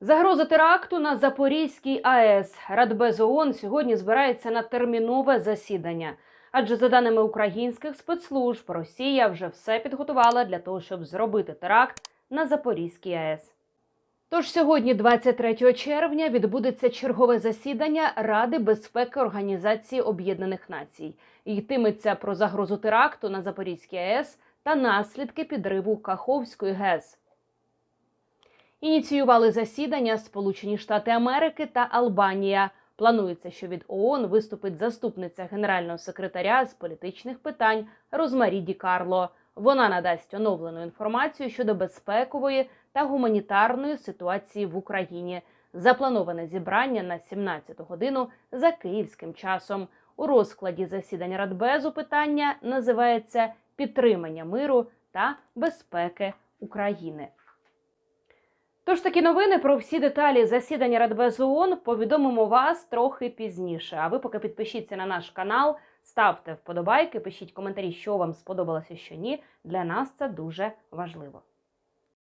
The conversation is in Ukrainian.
Загроза теракту на Запорізькій АЕС. Радбез ООН сьогодні збирається на термінове засідання. Адже за даними українських спецслужб, Росія вже все підготувала для того, щоб зробити теракт на Запорізькій АЕС. Тож сьогодні, 23 червня, відбудеться чергове засідання Ради безпеки Організації Об'єднаних Націй. Йтиметься про загрозу теракту на Запорізькій АЕС та наслідки підриву Каховської ГЕС. Ініціювали засідання Сполучені Штати Америки та Албанія. Планується, що від ООН виступить заступниця генерального секретаря з політичних питань Розмарі Ді Карло. Вона надасть оновлену інформацію щодо безпекової та гуманітарної ситуації в Україні. Заплановане зібрання на 17 годину за київським часом. У розкладі засідання Радбезу питання називається підтримання миру та безпеки України. Тож такі новини про всі деталі засідання Радбезу ООН повідомимо вас трохи пізніше. А ви поки підпишіться на наш канал, ставте вподобайки, пишіть коментарі, що вам сподобалося, що ні. Для нас це дуже важливо.